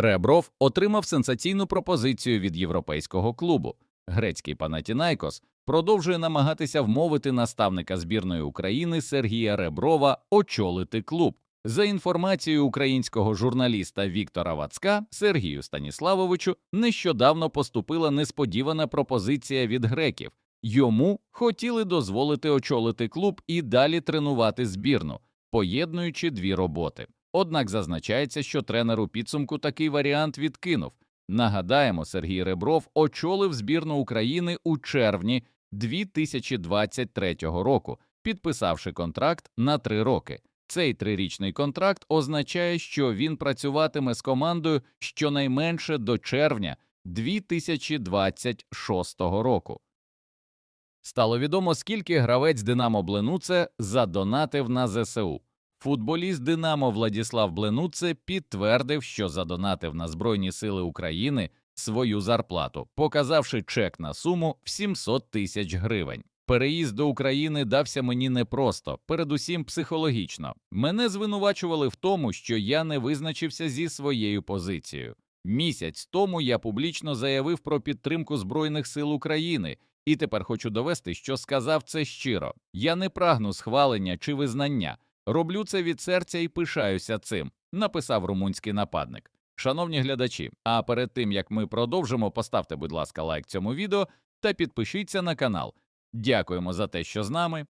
Ребров отримав сенсаційну пропозицію від європейського клубу. Грецький Панатінайкос продовжує намагатися вмовити наставника збірної України Сергія Реброва очолити клуб. За інформацією українського журналіста Віктора Вацка, Сергію Станіславовичу нещодавно поступила несподівана пропозиція від греків. Йому хотіли дозволити очолити клуб і далі тренувати збірну, поєднуючи дві роботи. Однак зазначається, що тренер у підсумку такий варіант відкинув. Нагадаємо, Сергій Ребров очолив збірну України у червні 2023 року, підписавши контракт на три роки. Цей трирічний контракт означає, що він працюватиме з командою щонайменше до червня 2026 року. Стало відомо, скільки гравець Динамо Бленуце задонатив на ЗСУ. Футболіст Динамо Владіслав Бленуце підтвердив, що задонатив на Збройні Сили України свою зарплату, показавши чек на суму в 700 тисяч гривень. Переїзд до України дався мені непросто, передусім психологічно. Мене звинувачували в тому, що я не визначився зі своєю позицією. Місяць тому я публічно заявив про підтримку Збройних сил України, і тепер хочу довести, що сказав це щиро. Я не прагну схвалення чи визнання. Роблю це від серця і пишаюся цим, написав румунський нападник. Шановні глядачі, а перед тим як ми продовжимо, поставте, будь ласка, лайк цьому відео та підпишіться на канал. Дякуємо за те, що з нами.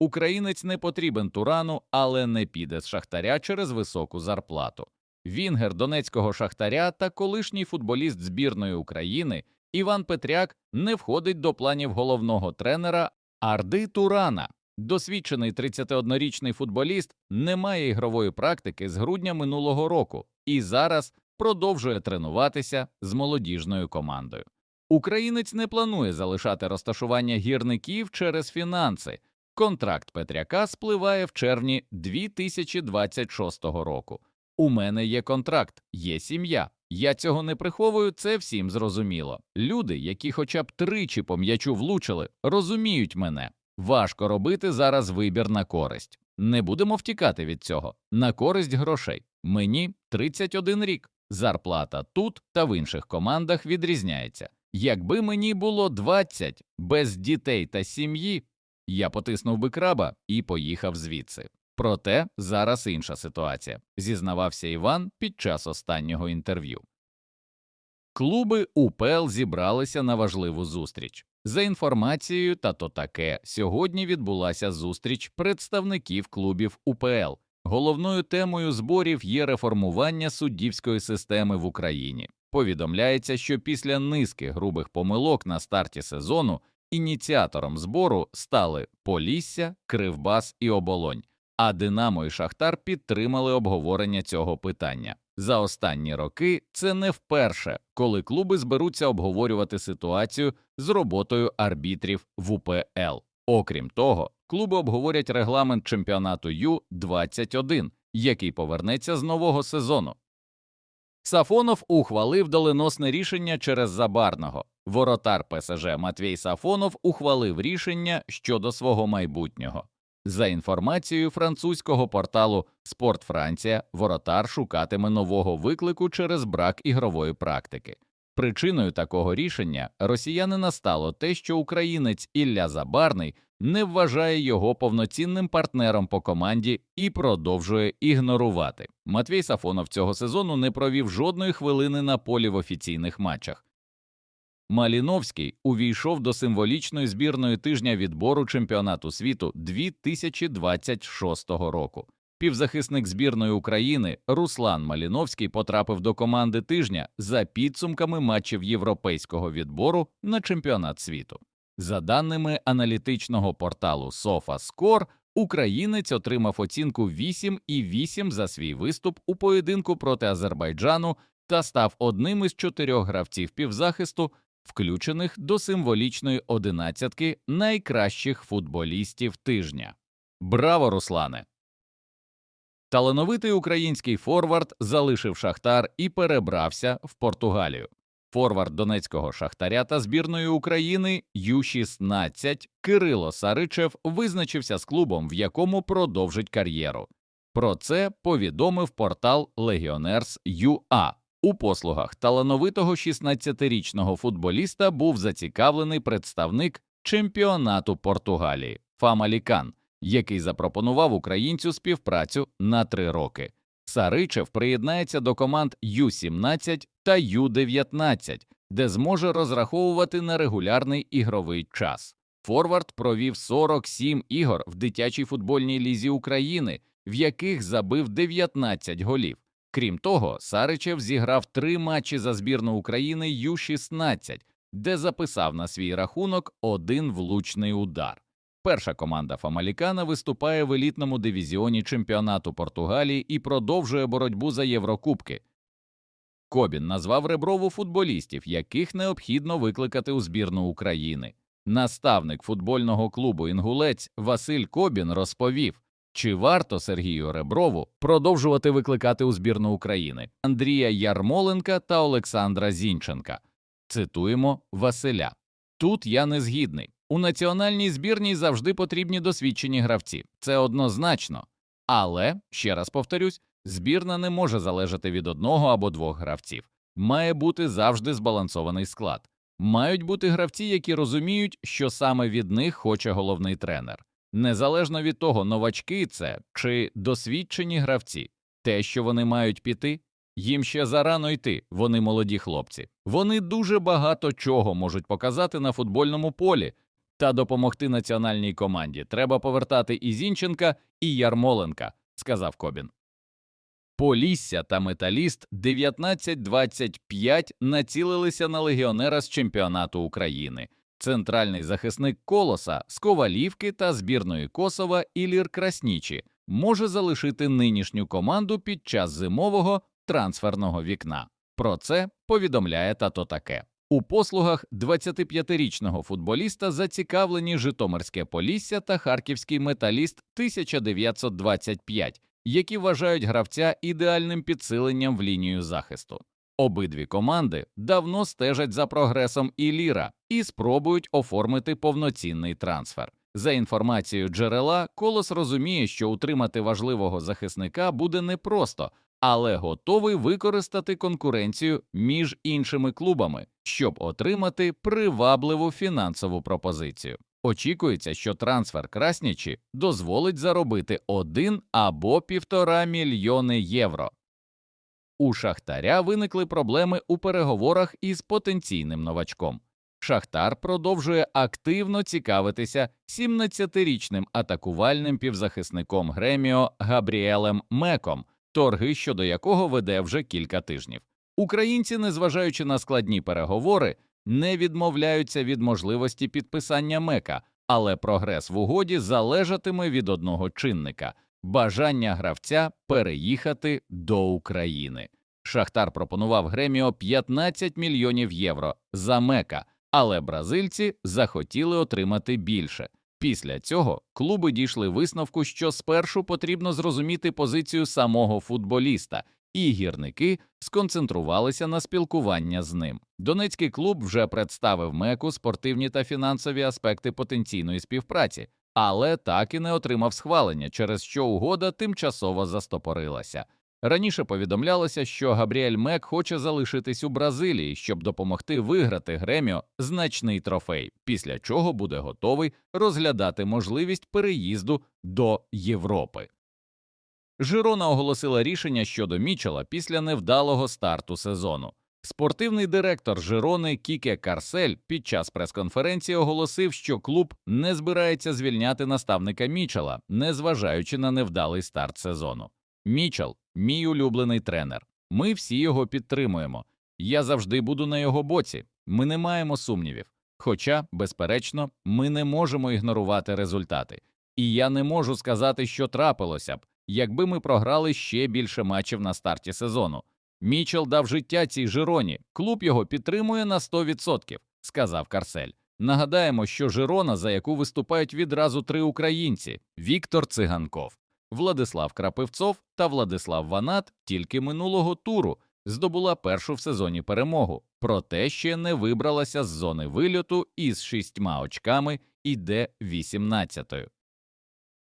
Українець не потрібен Турану, але не піде з шахтаря через високу зарплату. Вінгер донецького шахтаря та колишній футболіст збірної України Іван Петряк не входить до планів головного тренера Арди Турана. Досвідчений 31-річний футболіст не має ігрової практики з грудня минулого року і зараз продовжує тренуватися з молодіжною командою. Українець не планує залишати розташування гірників через фінанси. Контракт Петряка спливає в червні 2026 року. У мене є контракт, є сім'я. Я цього не приховую, це всім зрозуміло. Люди, які хоча б тричі по м'ячу влучили, розуміють мене. Важко робити зараз вибір на користь. Не будемо втікати від цього. На користь грошей. Мені 31 рік. Зарплата тут та в інших командах відрізняється. Якби мені було 20, без дітей та сім'ї, я потиснув би краба і поїхав звідси. Проте зараз інша ситуація, зізнавався Іван під час останнього інтерв'ю. Клуби УПЛ зібралися на важливу зустріч. За інформацією, та то таке, сьогодні відбулася зустріч представників клубів УПЛ. Головною темою зборів є реформування суддівської системи в Україні. Повідомляється, що після низки грубих помилок на старті сезону ініціатором збору стали Полісся, Кривбас і Оболонь, а Динамо і Шахтар підтримали обговорення цього питання. За останні роки це не вперше, коли клуби зберуться обговорювати ситуацію з роботою арбітрів в УПЛ. Окрім того, клуби обговорять регламент чемпіонату Ю-21, який повернеться з нового сезону. Сафонов ухвалив доленосне рішення через забарного. Воротар ПСЖ Матвій Сафонов ухвалив рішення щодо свого майбутнього. За інформацією французького порталу Спорт Франція, воротар шукатиме нового виклику через брак ігрової практики. Причиною такого рішення росіянина стало те, що українець Ілля Забарний не вважає його повноцінним партнером по команді і продовжує ігнорувати. Матвій Сафонов цього сезону не провів жодної хвилини на полі в офіційних матчах. Маліновський увійшов до символічної збірної тижня відбору чемпіонату світу 2026 року. Півзахисник збірної України Руслан Маліновський потрапив до команди тижня за підсумками матчів європейського відбору на чемпіонат світу. За даними аналітичного порталу SofaScore, українець отримав оцінку 8,8 за свій виступ у поєдинку проти Азербайджану та став одним із чотирьох гравців півзахисту, включених до символічної одинадцятки найкращих футболістів тижня. Браво, Руслане! Талановитий український форвард залишив Шахтар і перебрався в Португалію. Форвард донецького шахтаря та збірної України Ю-16 Кирило Саричев визначився з клубом, в якому продовжить кар'єру. Про це повідомив портал Legioners.ua. У послугах талановитого 16-річного футболіста був зацікавлений представник чемпіонату Португалії Фамалікан, який запропонував українцю співпрацю на три роки. Саричев приєднається до команд Ю-17 та Ю-19, де зможе розраховувати на регулярний ігровий час. Форвард провів 47 ігор в дитячій футбольній лізі України, в яких забив 19 голів. Крім того, Саричев зіграв три матчі за збірну України Ю-16, де записав на свій рахунок один влучний удар. Перша команда Фамалікана виступає в елітному дивізіоні чемпіонату Португалії і продовжує боротьбу за Єврокубки. Кобін назвав Реброву футболістів, яких необхідно викликати у збірну України. Наставник футбольного клубу Інгулець Василь Кобін розповів, чи варто Сергію Реброву продовжувати викликати у збірну України Андрія Ярмоленка та Олександра Зінченка. Цитуємо Василя. Тут я не згідний. У національній збірній завжди потрібні досвідчені гравці, це однозначно. Але, ще раз повторюсь, збірна не може залежати від одного або двох гравців. Має бути завжди збалансований склад. Мають бути гравці, які розуміють, що саме від них хоче головний тренер. Незалежно від того, новачки це чи досвідчені гравці, те, що вони мають піти, їм ще зарано йти, вони молоді хлопці. Вони дуже багато чого можуть показати на футбольному полі та допомогти національній команді. Треба повертати і Зінченка, і Ярмоленка, сказав Кобін. Полісся та Металіст 19-25 націлилися на легіонера з чемпіонату України. Центральний захисник Колоса з Ковалівки та збірної Косова Ілір Краснічі може залишити нинішню команду під час зимового трансферного вікна. Про це повідомляє тато таке. У послугах 25-річного футболіста зацікавлені Житомирське Полісся та Харківський металіст 1925, які вважають гравця ідеальним підсиленням в лінію захисту. Обидві команди давно стежать за прогресом Іліра і спробують оформити повноцінний трансфер. За інформацією джерела, Колос розуміє, що утримати важливого захисника буде непросто, але готовий використати конкуренцію між іншими клубами, щоб отримати привабливу фінансову пропозицію. Очікується, що трансфер Краснічі дозволить заробити 1 або 1,5 мільйони євро. У Шахтаря виникли проблеми у переговорах із потенційним новачком. Шахтар продовжує активно цікавитися 17-річним атакувальним півзахисником Греміо Габріелем Меком, торги щодо якого веде вже кілька тижнів. Українці, незважаючи на складні переговори, не відмовляються від можливості підписання мека, але прогрес в угоді залежатиме від одного чинника бажання гравця переїхати до України. Шахтар пропонував Греміо 15 мільйонів євро за мека, але бразильці захотіли отримати більше. Після цього клуби дійшли висновку, що спершу потрібно зрозуміти позицію самого футболіста, і гірники сконцентрувалися на спілкування з ним. Донецький клуб вже представив меку спортивні та фінансові аспекти потенційної співпраці, але так і не отримав схвалення, через що угода тимчасово застопорилася. Раніше повідомлялося, що Габріель Мек хоче залишитись у Бразилії, щоб допомогти виграти Греміо значний трофей, після чого буде готовий розглядати можливість переїзду до Європи. Жирона оголосила рішення щодо Мічела після невдалого старту сезону. Спортивний директор Жирони Кіке Карсель під час прес-конференції оголосив, що клуб не збирається звільняти наставника Мічела, незважаючи на невдалий старт сезону. Мічел, мій улюблений тренер. Ми всі його підтримуємо. Я завжди буду на його боці. Ми не маємо сумнівів. Хоча, безперечно, ми не можемо ігнорувати результати. І я не можу сказати, що трапилося б, якби ми програли ще більше матчів на старті сезону. Мічел дав життя цій Жироні, клуб його підтримує на 100%, сказав Карсель. Нагадаємо, що Жирона, за яку виступають відразу три українці: Віктор Циганков, Владислав Крапивцов та Владислав Ванат тільки минулого туру здобула першу в сезоні перемогу, проте ще не вибралася з зони вильоту і з шістьма очками іде 18-ю.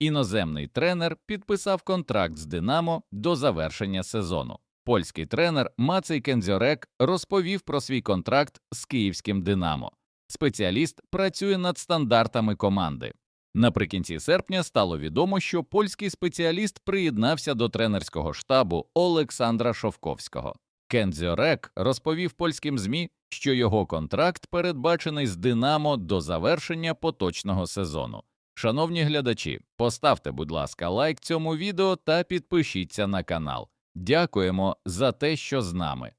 Іноземний тренер підписав контракт з Динамо до завершення сезону. Польський тренер Мацей Кензьорек розповів про свій контракт з київським Динамо. Спеціаліст працює над стандартами команди. Наприкінці серпня стало відомо, що польський спеціаліст приєднався до тренерського штабу Олександра Шовковського. Кензьорек розповів польським ЗМІ, що його контракт передбачений з Динамо до завершення поточного сезону. Шановні глядачі, поставте, будь ласка, лайк цьому відео та підпишіться на канал. Дякуємо за те, що з нами.